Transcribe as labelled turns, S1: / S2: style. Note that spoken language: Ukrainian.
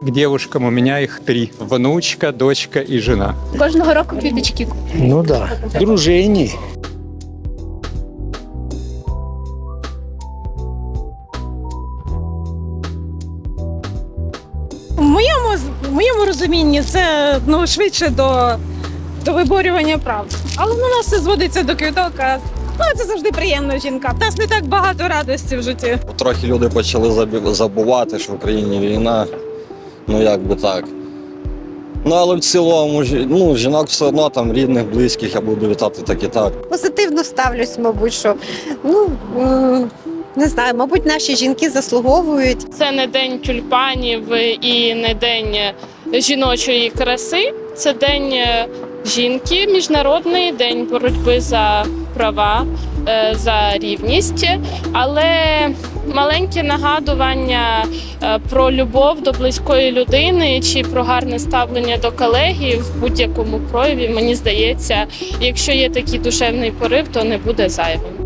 S1: К девушкам у меня их три. Внучка, дочка и жена.
S2: Кожного року квіточки.
S3: Ну да. Дружині.
S4: В моєму, в моєму розумінні це ну, швидше до, до виборювання прав. Але на нас все зводиться до квіток, а ну, це завжди приємно жінка. В нас не так багато радості в житті.
S5: Трохи люди почали забувати, що в Україні війна. Ну як би так. Ну але в цілому ну, жінок все одно там рідних, близьких я буду вітати так і так.
S6: позитивно ставлюсь, мабуть, що ну не знаю, мабуть, наші жінки заслуговують
S7: Це не день тюльпанів і не день жіночої краси. Це день е, жінки, міжнародний день боротьби за права, е, за рівність. Але маленьке нагадування е, про любов до близької людини чи про гарне ставлення до колеги в будь-якому прояві, мені здається, якщо є такий душевний порив, то не буде зайвим.